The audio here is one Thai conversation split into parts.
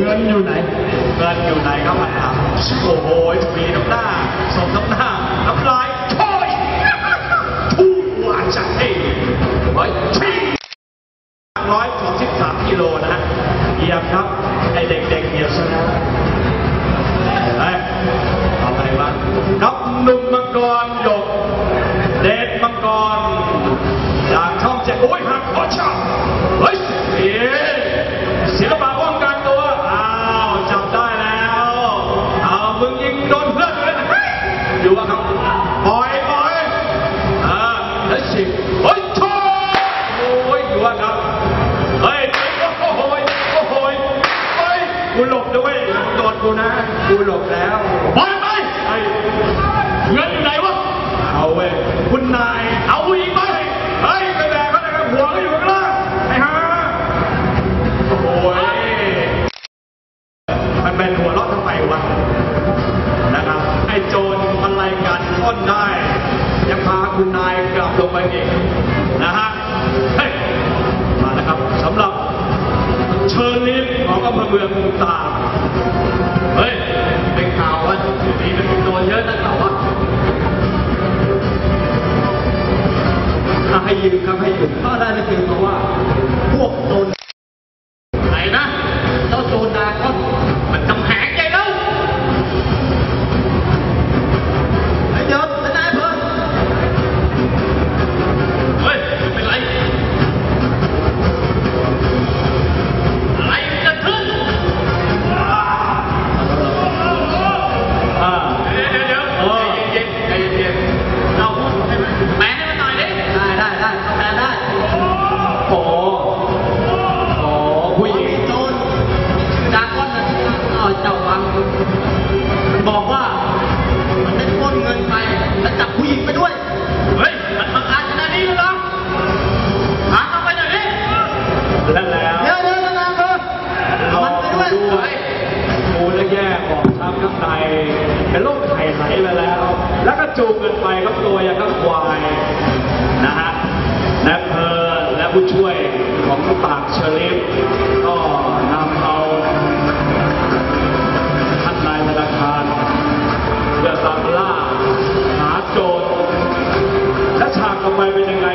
เงินอยู่ไหน เงินอยู่ไหนครับมันถามโอ้โหมีน้ำหน้าสมน้ำหน้า น้ำลายโอยทู่ว่าจะให้ไว้ที่ ครับตัวยาครัควายนะฮะและเพอและผู้ช่วยของปากเชลิฟก็นำเอาท่านนายธนาคารเพื่อตามล่าหาโจรและฉากต่อไปเป็นยังไง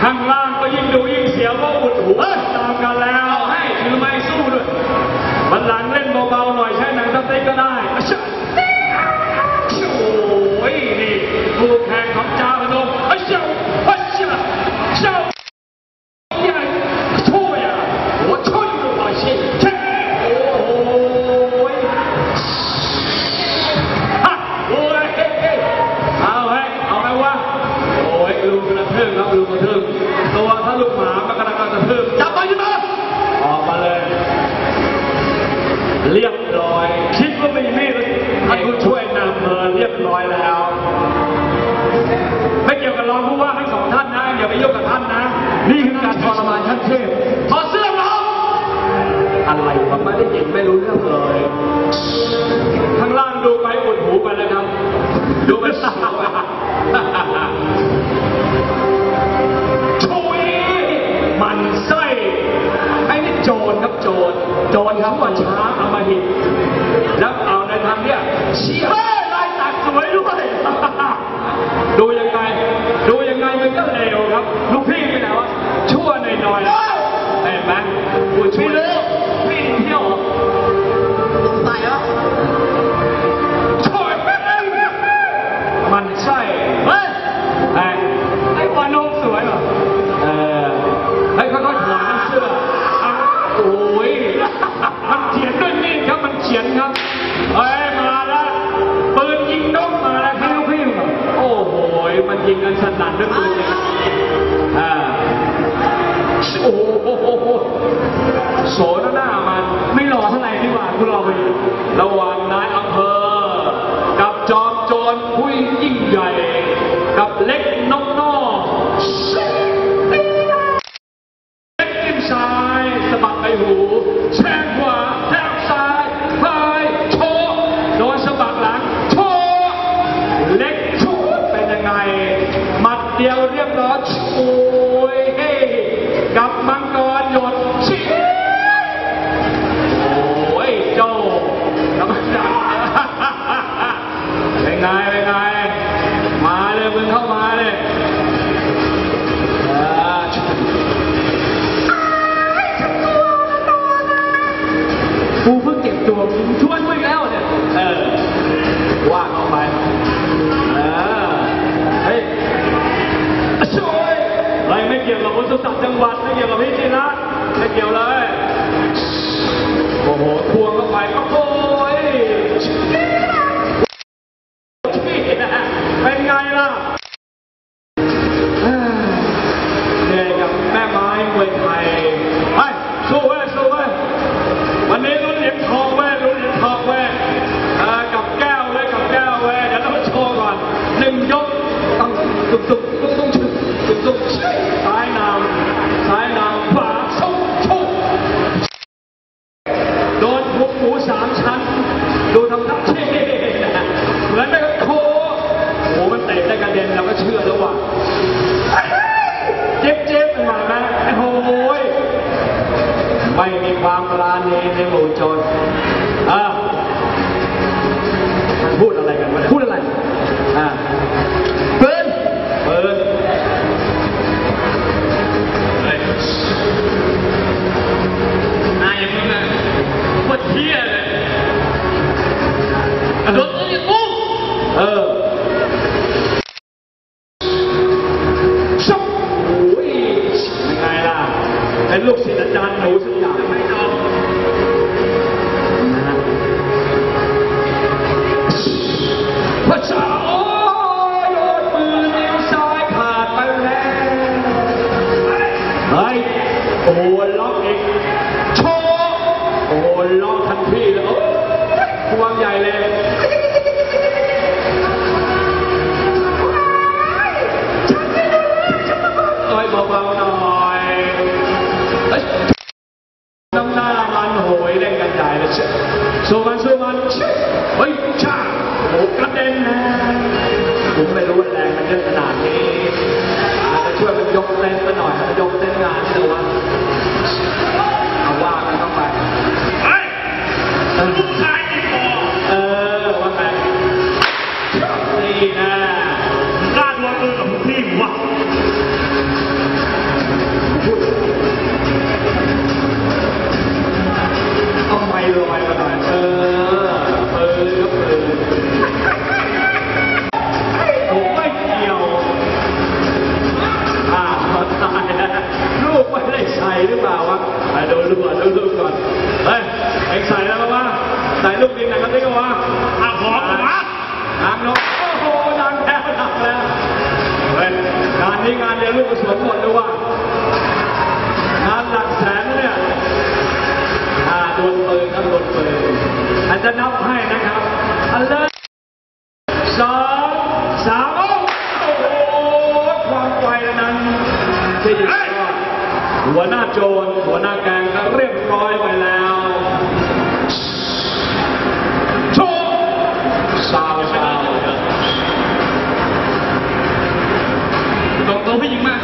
ข้างล่างก็角我觉得并票。 ที่หนึ่งก็หัวหน้าโจรหัวหน้าแกงก็เรียบร้อยไปแล้วโชว์สาวสาวตรงตัวผู้หญิงมา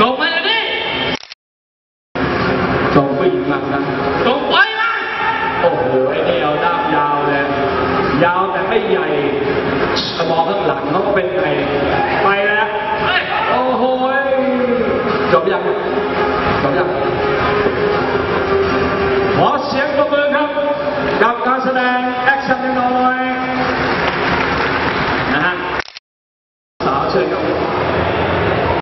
ตรงไปเลยดิตรงผู้หญิงมาครับตรงไปมาโอ้โหไอเดียวด้ามยาวเลย ยาวแต่ไม่ใหญ่ กระบอกข้างหลังเขาเป็นไงไปแล้วโอ้โหจบยังจบยังขอเสียงปรบมือครับ กับการแสดงแอคชั่นน้อย